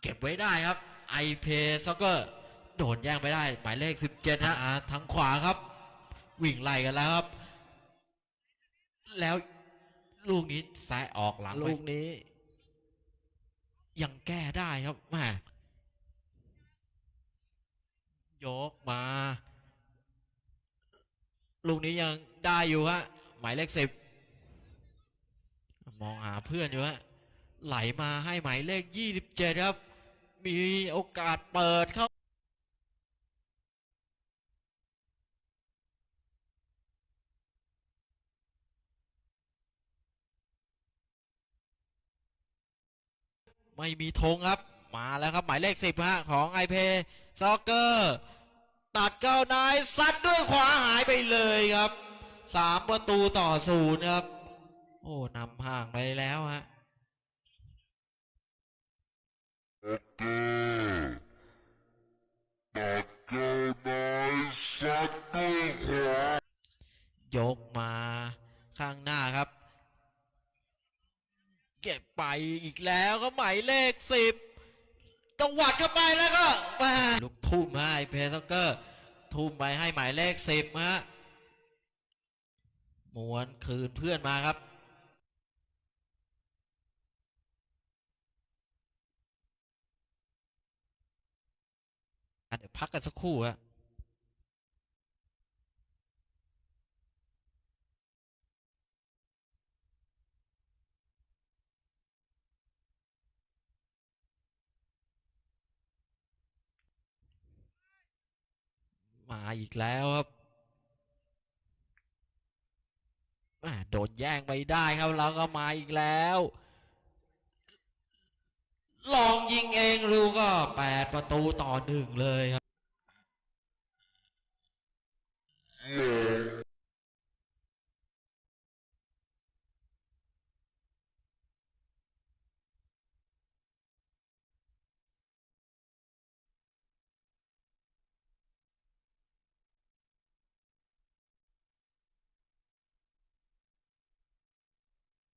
เก็บไว้ได้ครับไอเพซ็อกเกอร์โดนแย่งไปได้ หมายเลข 17ฮะอ่าทางขวาครับ วิ่งไล่กันแล้วครับ แล้วลูกนี้ซ้ายออกหลังไปลูกนี้ ยังแก้ได้ครับแหมยกมา ลูกนี้ยังได้อยู่ฮะหมายเลขสิบมองหาเพื่อนอยู่ฮะไหลมาให้หมายเลขยี่สิบเจ็ดครับ มีโอกาสเปิดเข้าไม่มีธงครับมาแล้วครับ หมายเลขสิบฮะของไอเพซอกเกอร์ ตัดเก้านายซัดด้วยขวาหายไปเลยครับสามประตูต่อศูนย์ครับ โอ้นำห่างไปแล้วฮะ ตัดเจ้านายสัตว์ด้วยขวายกมาข้างหน้าครับ เก็บไปอีกแล้วก็หมายเลขสิบจังหวัดเข้าไปแล้วก็มาลูกทุ่มให้เพซอกเกอร์ ทุ่มไปให้หมายเลขสิบฮะม้วนคืนเพื่อนมาครับ เดี๋ยวพักกันสักครู่ฮะมาอีกแล้วครับอ่าโดนแย่งไปได้ครับแล้วก็มาอีกแล้ว ลองยิงเองดู 8 ประตูต่อหนึ่งเลย